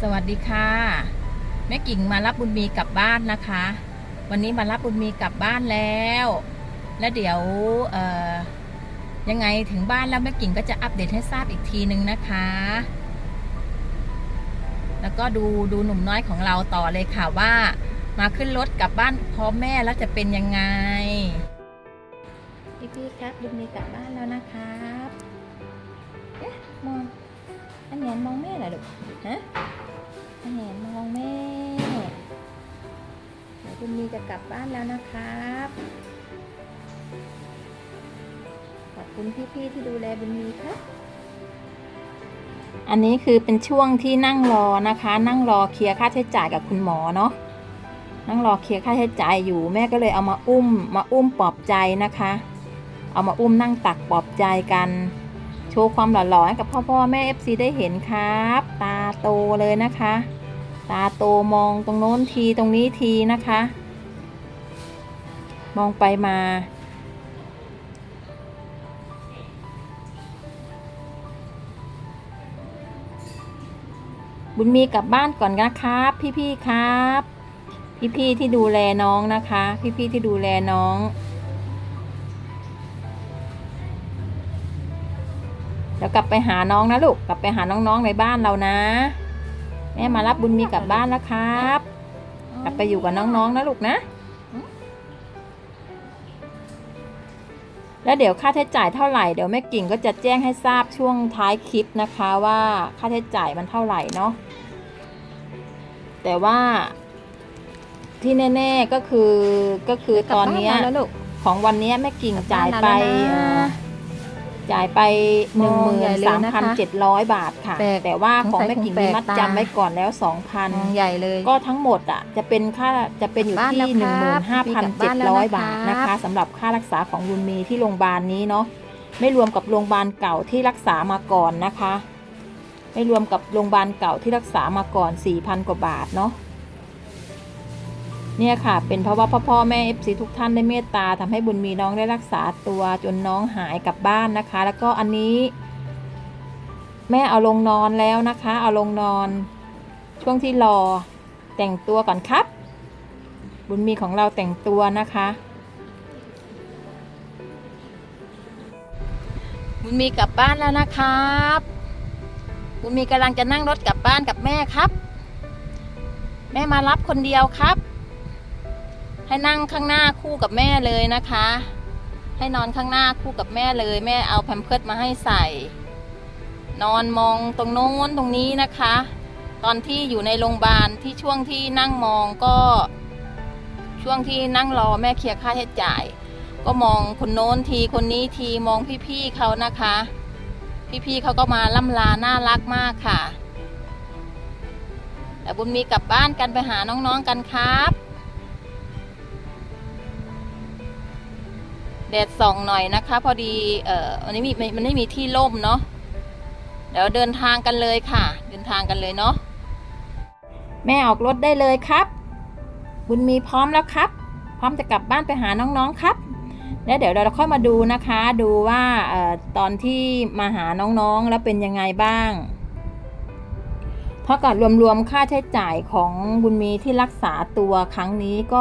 สวัสดีค่ะ แม่กิ่งมารับบุญมีกลับบ้านนะคะ วันนี้มารับบุญมีกลับบ้านแล้ว แล้วเดี๋ยวยังไงถึงบ้านแล้วแม่กิ่งก็จะอัปเดตให้ทราบอีกทีนึงนะคะ แล้วก็ดูดูหนุ่มน้อยของเราต่อเลยค่ะว่า มาขึ้นรถกลับบ้านพร้อมแม่แล้วจะเป็นยังไงพี่พี่ๆครับบุญมีกลับบ้านแล้วนะครับเอ๊ะมอง อันแหนมองแม่เหรอลูกฮะอันแหนมองแม่เดี๋ยวคุณมีจะกลับบ้านแล้วนะครับขอบคุณพี่ๆที่ดูแลบุญมีครับอันนี้คือเป็นช่วงที่นั่งรอนะคะ นั่งรอเคลียร์ค่าใช้จ่ายกับคุณหมอเนาะนั่งรอเคลียร์ค่าใช้จ่ายอยู่แม่ก็เลยเอามาอุ้ม มาอุ้มปลอบใจนะคะ เอามาอุ้มนั่งตักปลอบใจกัน ว์ความหล่อๆให้กับพ่อพ่อแม่ FC ได้เห็นครับ ตาโตเลยนะคะ ตาโตมองตรงโน้นทีตรงนี้ทีนะคะ มองไปมา บุญมีกลับบ้านก่อนนะครับ พี่ๆครับ พี่ๆที่ดูแลน้องนะคะ พี่ๆที่ดูแลน้อง เดี๋ยวกลับไปหาน้องนะลูก กลับไปหาน้องๆในบ้านเรานะ แม่มารับบุญมีกลับบ้านแล้วครับ กลับไปอยู่กับน้องๆนะลูกนะ แล้วเดี๋ยวค่าใช้จ่ายเท่าไหร่ เดี๋ยวแม่กิ่งก็จะแจ้งให้ทราบช่วงท้ายคลิปนะคะว่าค่าใช้จ่ายมันเท่าไหร่เนาะ แต่ว่าที่แน่ๆก็คือก็คือตอนเนี้ยแล้วลูกของวันเนี้ยแม่กิ่งจ่ายไป จ่ายไปหนึ่งหมื่มองใหญ่นเลสายมนะพันคะเจ็ดร้อยบาทค่ะแปลกแต่ว่าของสงสัยแม่กิ่งคงแปลมีกมัดตาจำไว้ก่อนแล้วสองพันมองใหญ่เลย ก็ทั้งหมดอะจะเป็นค่าจะเป็นอยู่กลับบ้านที่หแล้นึ่งวหครัมื่บนห้าพันกลัเจ็บดบ้านแล้วร้อยนะคะบาทนะคะสำหรับค่ารักษาของบุญมีที่โรงพยาบาลนี้เนาะไม่รวมกับโรงพยาบาลเก่าที่รักษามาก่อนนะคะ ไม่รวมกับโรงพยาบาลเก่าที่รักษามาก่อนสี่พันกว่าบาทเนาะ เนี่ยค่ะ เป็นเพราะว่าพ่อพ่อแม่เอฟซีทุกท่านได้เมตตาทำให้บุญมีน้องได้รักษาตัวจนน้องหายกลับบ้านนะคะ แล้วก็อันนี้ แม่เอาลงนอนแล้วนะคะ เอาลงนอน ช่วงที่รอแต่งตัวก่อนครับ บุญมีของเราแต่งตัวนะคะ บุญมีกลับบ้านแล้วนะครับ บุญมีกำลังจะนั่งรถกลับบ้านกับแม่ครับ แม่มารับคนเดียวครับ ให้นั่งข้างหน้าคู่กับแม่เลยนะคะ ให้นอนข้างหน้าคู่กับแม่เลย แม่เอาแพมเพิร์ดมาให้ใส่ นอนมองตรงโน้นตรงนี้นะคะ ตอนที่อยู่ในโรงพยาบาลที่ช่วงที่นั่งมองก็ ช่วงที่นั่งรอแม่เคลียร์ค่าใช้จ่าย ก็มองคนโน้นทีคนนี้ทีมองพี่ๆเขานะคะ พี่ๆเขาก็มาล่ำลาน่ารักมากค่ะแต่บุญมีกลับบ้านกันไปหาน้องๆกันครับ แดดส่องหน่อยนะคะ พอดีเอ่อวันนี้มีมันไม่มีที่ร่มเนาะเดี๋ยวเดินทางกันเลยค่ะ เดินทางกันเลยเนาะแม่ออกรถได้เลยครับ บุญมีพร้อมแล้วครับ พร้อมจะกลับบ้านไปหาน้องๆครับแล้วเดี๋ยวเราค่อยมาดูนะคะ ดูว่าออตอนที่มาหาน้องๆแล้วเป็นยังไงบ้างเท่าะกับรวมๆค่าใช้จ่ายของบุญมีที่รักษาตัวครั้งนี้ก็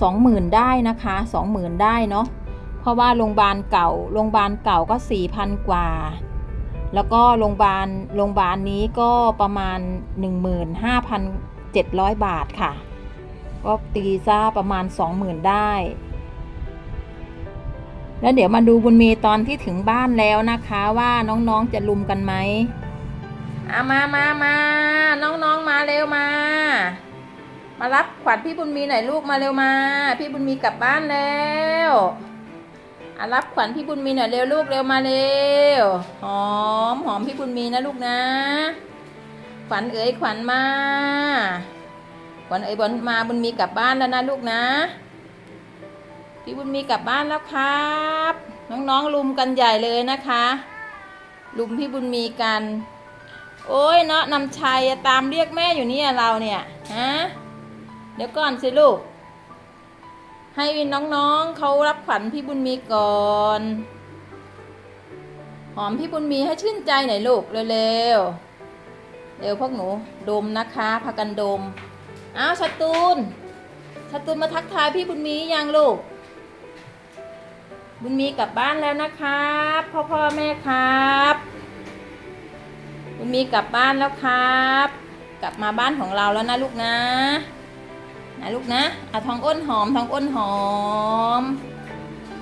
สองหมื่นได้นะคะสองหมื่นได้เนาะ ราะว่าโรงพยาบาลเก่า โรงพยาบาลเก่าก็สี่พันกว่า แล้วก็โรงพยาบาล โรงพยาบาลนี้ก็ประมาณ 15,700 บาทค่ะ ก็ตีซะประมาณ 20,000 ได้ แล้วเดี๋ยวมาดูบุญมีตอนที่ถึงบ้านแล้วนะคะว่าน้องๆจะลุมกันไหมอามามามาน้องๆ มาเร็วมา มารับขวัญพี่บุญมีหน่อยลูกมาเร็วมา พี่บุญมีกลับบ้านแล้ว อะรับขวัญพี่บุญมีหน่อยเร็วลูกเร็วมาเร็วหอมหอมพี่บุญมีนะลูกนะ ขวัญเอ๋ยขวัญมาขวัญเอ๋ยบอลมาบุญมีกลับบ้านแล้วนะลูกนะพี่บุญมีกลับบ้านแล้วครับ น้องๆลุมกันใหญ่เลยนะคะ ลุมพี่บุญมีกัน โอ้ยเนาะนำชัยตามเรียกแม่อยู่เนี่ยเราเนี่ยฮะเดี๋ยวก่อนสิลูก ให้น้องๆเขารับขวัญพี่บุญมีก่อน หอมพี่บุญมีให้ชื่นใจหน่อยลูกเร็วๆเดี๋ยวพวกหนูดมนะคะพากันดมอ้าวสตูนสตูนมาทักทายพี่บุญมียังลูก บุญมีกลับบ้านแล้วนะครับพ่อพ่อแม่ครับ บุญมีกลับบ้านแล้วครับ กลับมาบ้านของเราแล้วนะลูกนะ นะลูกนะเอาทองอ้นหอมทองอ้นหอม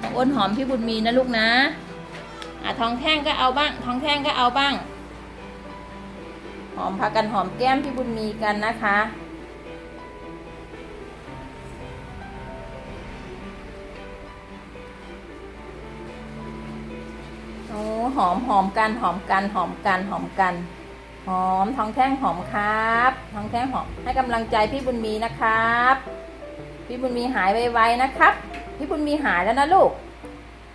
ทองอ้นหอมพี่บุญมีนะลูกนะอะทองแท่งก็เอาบ้าง ทองแท่งก็เอาบ้าง หอมพากันหอมแก้มพี่บุญมีกันนะคะโอ้หอมหอมกันหอมกันหอมกันหอมกัน หอมทองแท่งหอมครับทองแท่งหอมให้กำลังใจพี่บุญมีนะครับ พี่บุญมีหายไวๆนะครับ พี่บุญมีหายแล้วนะลูก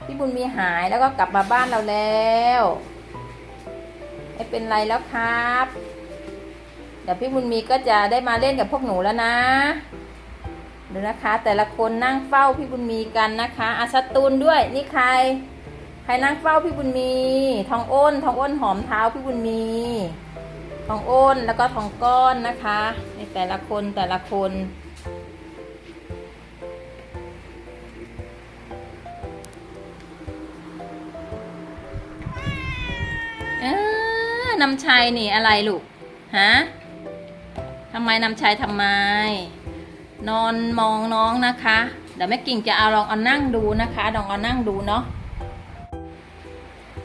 พี่บุญมีหายแล้วก็กลับมาบ้านเราแล้วไม่เป็นไรแล้วครับเดี๋ยวพี่บุญมีก็จะได้มาเล่นกับพวกหนูแล้วนะดูนะคะ แต่ละคนนั่งเฝ้าพี่บุญมีกันนะคะอาสตูนด้วยนี่ใคร ใครนั่งเฝ้าพี่บุญมี ทองอ้น ทองอ้นหอมเท้าพี่บุญมี ทองอ้นแล้วก็ทองก้อนนะคะในแต่ละคนแต่ละคนเออนำชัยนี่อะไรลูกฮะทำไมนำชัยทำไม นอนมองน้องนะคะเดี๋ยวแม่กิ่งจะเอาลองเอานั่งดูนะคะลองเอานั่งดูเนาะ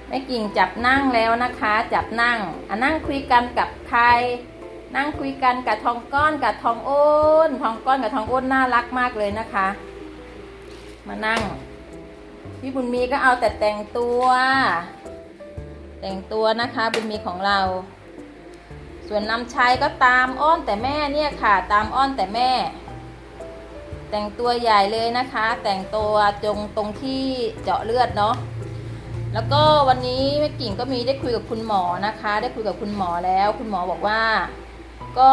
แม่กิ่งจับนั่งแล้วนะคะ จับนั่งอะนั่งคุยกันกับใคร นั่งคุยกันกับทองก้อนกับทองโอ้นทองก้อนกับทองโอ้นน่ารักมากเลยนะคะ มานั่ง พี่บุญมีก็เอาแต่แต่งตัว แต่งตัวนะคะบุญมีของเรา ส่วนนำชัยก็ตามอ้อนแต่แม่เนี่ยค่ะ ตามอ้อนแต่แม่ แต่งตัวใหญ่เลยนะคะ แต่งตัวจงตรงที่เจาะเลือดเนาะ แล้วก็วันนี้แม่กิ่งก็มีได้คุยกับคุณหมอนะคะ ได้คุยกับคุณหมอแล้ว คุณหมอบอกว่า ก็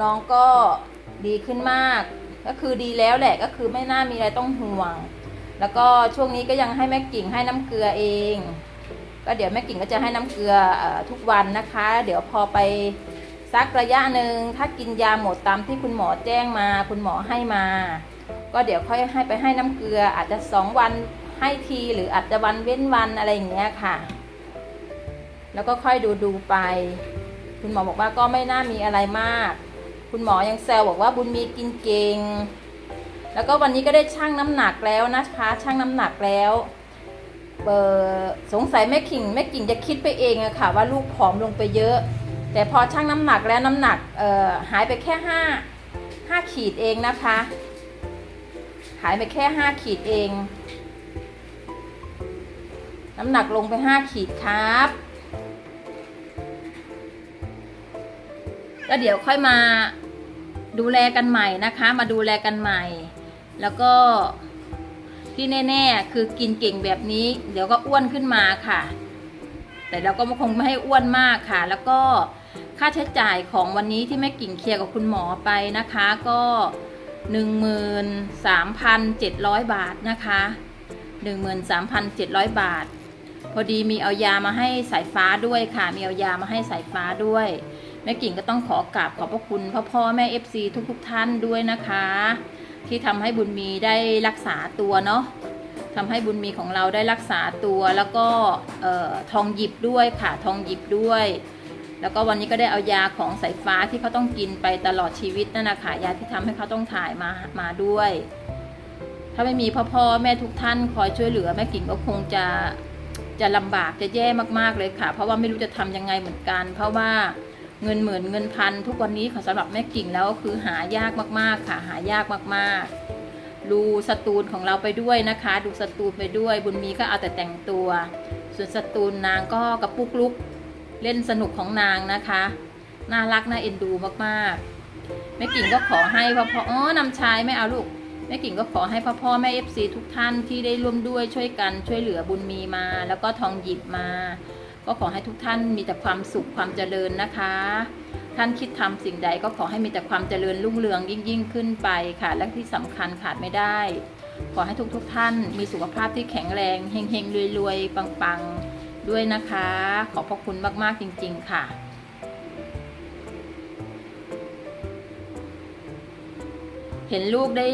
น้องก็ดีขึ้นมาก ก็คือดีแล้วแหละก็คือไม่น่ามีอะไรต้องห่วง แล้วก็ช่วงนี้ก็ยังให้แม่กิ่งให้น้ำเกลือเอง ก็เดี๋ยวแม่กิ่งก็จะให้น้ำเกลืออทุกวันนะคะ เดี๋ยวพอไปสักระยะหนึ่งถ้ากินยาหมดตามที่คุณหมอแจ้งมา คุณหมอให้มา ก็เดี๋ยวค่อยให้ไปให้น้ำเกลืออาจจะสองวัน ให้ทีหรืออาจจะวันเว้นวันอะไรอย่างเงี้ยค่ะ แล้วก็ค่อยดูดูไป คุณหมอบอกว่าก็ไม่น่ามีอะไรมาก คุณหมอยังแซวบอกว่าบุญมีกินเก่งแล้วก็วันนี้ก็ได้ชั่งน้ำหนักแล้วนะคะชั่งน้ำหนักแล้วเออสงสัยแม่กิ่งแม่กิ่งจะคิดไปเองอะค่ะ ว่าลูกผอมลงไปเยอะ แต่พอชั่งน้ำหนักแล้วน้ำหนักเอ่อหายไปแค่ห้าห้าขีดเองนะคะ หายไปแค่ห้าขีดเอง น้ำหนักลงไปห้าขีดครับก็เดี๋ยวค่อยมาดูแลกันใหม่นะคะ มาดูแลกันใหม่ แล้วก็ที่แน่ ๆ คือกินเก่งแบบนี้ เดี๋ยวก็อ้วนขึ้นมาค่ะ แต่เราก็คงไม่ให้อ้วนมากค่ะ แล้วก็ค่าใช้จ่ายของวันนี้ที่แม่กิ่งเคลียร์กับคุณหมอไปนะคะ ก็ 13,700 บาทนะคะ 13,700 บาท พอดีมีเอายามาให้สายฟ้าด้วยค่ะ มีเอายามาให้สายฟ้าด้วยแม่กิ่งก็ต้องขอกราบขอบพระคุณพ่อพ่อแม่ FC ทุกๆทท่านด้วยนะคะ ที่ทำให้บุญมีได้รักษาตัวเนาะทำให้บุญมีของเราได้รักษาตัวแล้วก็ทองหยิบด้วยค่ะทองหยิบด้วย แล้วก็วันนี้ก็ได้เอายาของสายฟ้าที่เขาต้องกินไปตลอดชีวิตนั่นนะคะยาที่ทำให้เขาต้องถ่ายมามาด้วย ถ้าไม่มีพ่อพ่อแม่ทุกท่านคอยช่วยเหลือแม่กิ่งก็คงจะ จะลำบากจะแย่มากๆเลยค่ะ เพราะว่าไม่รู้จะทำยังไงเหมือนกัน เพราะว่าเงินหมื่นเงินพันทุกวันนี้ค่ะสำหรับแม่กิ่งแล้วก็คือหายากมากๆค่ะ หายากมากๆ ดูสตูลของเราไปด้วยนะคะ ดูสตูลไปด้วย บุญมีก็เอาแต่แต่งตัว ส่วนสตูลนางก็กระปุกลุกเล่นสนุกของนางนะคะ น่ารักน่าเอ็นดูมากๆแม่กิ่งก็ขอให้พ่อพ่ออ๋อนำชายไม่เอาลูก แม่กิ่งก็ขอให้พ่อพ่อแม่เอฟซีทุกท่านที่ได้ร่วมด้วยช่วยกันช่วยเหลือบุญมีมา แล้วก็ทองหยิบมา ก็ขอให้ทุกท่านมีแต่ความสุขความเจริญนะคะ ท่านคิดทำสิ่งใดก็ขอให้มีแต่ความเจริญรุ่งเรืองยิ่งยิ่งขึ้นไปค่ะ และที่สำคัญขาดไม่ได้ ขอให้ทุกทุกท่านมีสุขภาพที่แข็งแรงเฮงเฮงรวยรวยปังปังด้วยนะคะ ขอพระคุณมากๆจริง ๆ ค่ะเห็นลูกได้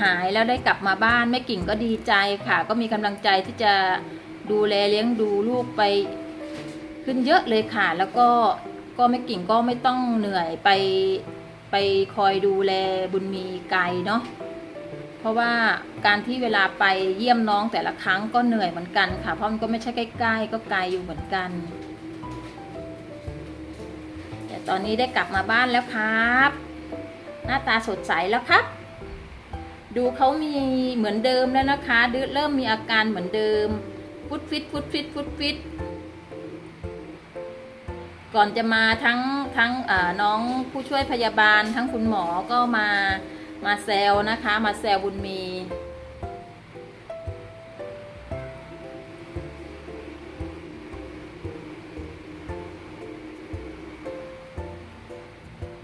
หายแล้วได้กลับมาบ้านแม่กิ่งก็ดีใจค่ะ ก็มีกำลังใจที่จะดูแลเลี้ยงดูลูกไปขึ้นเยอะเลยค่ะ แล้วก็ก็แม่กิ่งก็ไม่ต้องเหนื่อยไปไปคอยดูแลบุญมีไกลเนาะเพราะว่าการที่เวลาไปเยี่ยมน้องแต่ละครั้งก็เหนื่อยเหมือนกันค่ะ เพราะมันก็ไม่ใช่ใกล้ๆก็ไกลอยู่เหมือนกัน แต่ตอนนี้ได้กลับมาบ้านแล้วครับ หน้าตาสดใสแล้วครับ ดูเขามีเหมือนเดิมแล้วนะคะเริ่มมีอาการเหมือนเดิมฟุตฟิตฟุตฟิตฟุตฟิตก่อนจะมาทั้งทั้งน้องผู้ช่วยพยาบาลทั้งคุณหมอก็มามาแซวนะคะ มาแซวบุญมี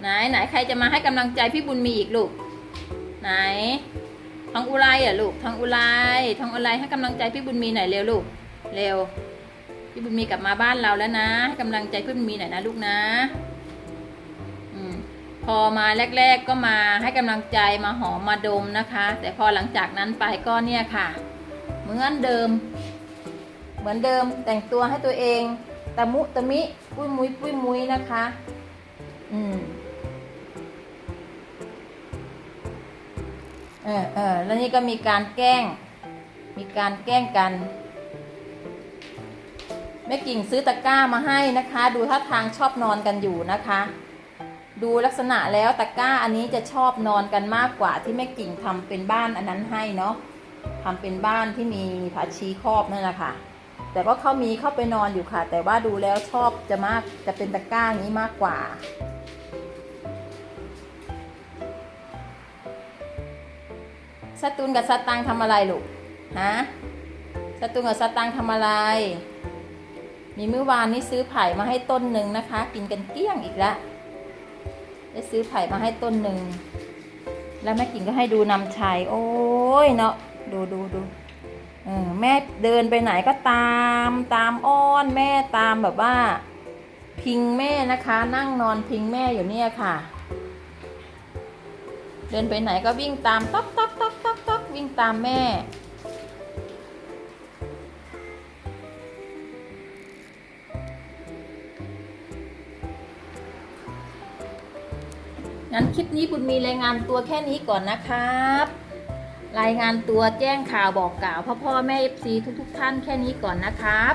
ไหนไหนใครจะมาให้กำลังใจพี่บุญมีอีกลูก ไหนทองอุไรอะลูกทองอุไรทองอุไรให้กำลังใจพี่บุญมีหน่อยเร็วลูกเร็ว พี่บุญมีกลับมาบ้านเราแล้วนะให้กำลังใจพี่บุญมีหน่อยนะลูกนะอพอมาแรก ๆก็มาให้กำลังใจมาหอมมาดมนะคะ แต่พอหลังจากนั้นไปก็เนี่ยค่ะ เหมือนเดิม เหมือนเดิมแต่งตัวให้ตัวเองตะมุตะมิปุ้ยมุยปุ้ยมุยนะคะ อืม เออเออแล้วนี่ก็มีการแกล้ง มีการแกล้งกัน แม่กิ่งซื้อตะกร้ามาให้นะคะ ดูท่าทางชอบนอนกันอยู่นะคะ ดูลักษณะแล้วตะกร้าอันนี้จะชอบนอนกันมากกว่าที่แม่กิ่งทำเป็นบ้านอันนั้นให้เนาะทำเป็นบ้านที่มีผาชีครอบนั่นแหละค่ะ แต่ว่าเขามีเข้าไปนอนอยู่ค่ะ แต่ว่าดูแล้วชอบจะมากจะเป็นตะกร้านี้มากกว่า สตูนกับสตังทำอะไรลูกฮะสตูนกับสตังทำอะไร มีเมื่อวานนี้ซื้อไผ่มาให้ต้นหนึ่งนะคะ กินกันเกลี้ยงอีกแล้วได้ซื้อไผ่มาให้ต้นหนึ่งแล้วแม่กิ่งก็ให้ดูนำชัยโอ้ยเนาะดูดูดูเออแม่เดินไปไหนก็ตามตามอ้อนแม่ตามแบบว่า พิงแม่นะคะ นั่งนอนพิงแม่อยู่เนี่ยค่ะ เดินไปไหนก็วิ่งตามตอกตอกต๊อกต๊อกต๊อก วิ่งตามแม่ งั้นคลิปนี้บุญมีรายงานตัวแค่นี้ก่อนนะครับ รายงานตัวแจ้งข่าวบอกกล่าวพ่อพ่อแม่ FC ทุกๆทท่านแค่นี้ก่อนนะครับ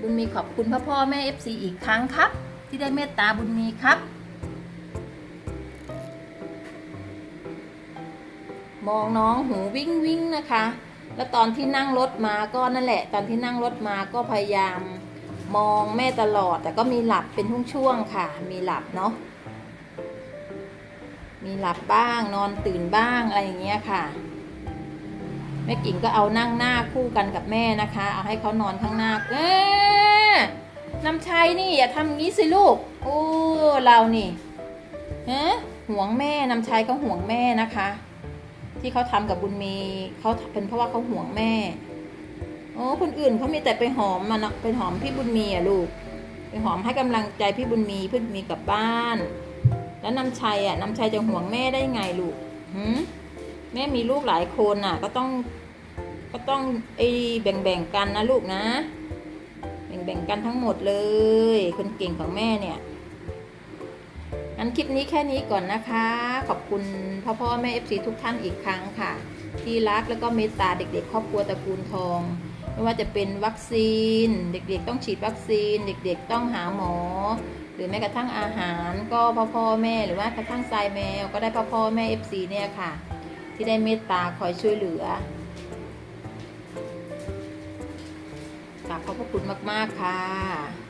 บุญมีขอบคุณพ่อพ่อแม่ FC อีกครั้งครับ ที่ได้เมตตาบุญมีครับ มองน้องหูวิ่งวิ่งนะคะ แล้วตอนที่นั่งรถมาก็นั่นแหละ ตอนที่นั่งรถมาก็พยายามมองแม่ตลอด แต่ก็มีหลับเป็นช่วงๆค่ะ มีหลับเนาะมีหลับบ้างนอนตื่นบ้างอะไรอย่างเงี้ยค่ะแม่กิ่งก็เอานั่งหน้าคู่กันกับแม่นะคะ เอาให้เขานอนข้างหน้าเอ๊น้ำชัยนี่อย่าทำงี้สิลูกโอ้เรานี่ฮะห่วงแม่น้ำชัยก็ห่วงแม่นะคะ ที่เขาทำกับบุญมีเขาเป็นเพราะว่าเขาห่วงแม่โอ้คนอื่นเขามีแต่ไปหอมมันไปหอมพี่บุญมีอะลูกไปหอมให้กำลังใจพี่บุญมีพี่บุญมีกลับบ้าน แล้วน้ำชัยอะน้ำชัยจะห่วงแม่ได้ไงลูกหืมแม่มีลูกหลายคนอะ ก็ต้อง ก็ต้องไอ้แบ่งๆกันนะลูกนะ แบ่งๆกันทั้งหมดเลย คนเก่งของแม่เนี่ย งั้นคลิปนี้แค่นี้ก่อนนะคะ ขอบคุณพ่อพ่อแม่เอฟซีทุกท่านอีกครั้งค่ะ ที่รักแล้วก็เมตตาเด็กๆ ครอบครัวตระกูลทอง ไม่ว่าจะเป็นวัคซีน เด็กๆ ต้องฉีดวัคซีน เด็กๆ ต้องหาหมอ หรือแม้กระทั่งอาหาร ก็พ่อพ่อแม่หรือว่ากระทั่งทรายแมวก็ได้พ่อพ่อแม่เอฟซีเนี่ยค่ะ ที่ได้เมตตาคอยช่วยเหลือกราบขอบพระคุณมาก ๆ ค่ะ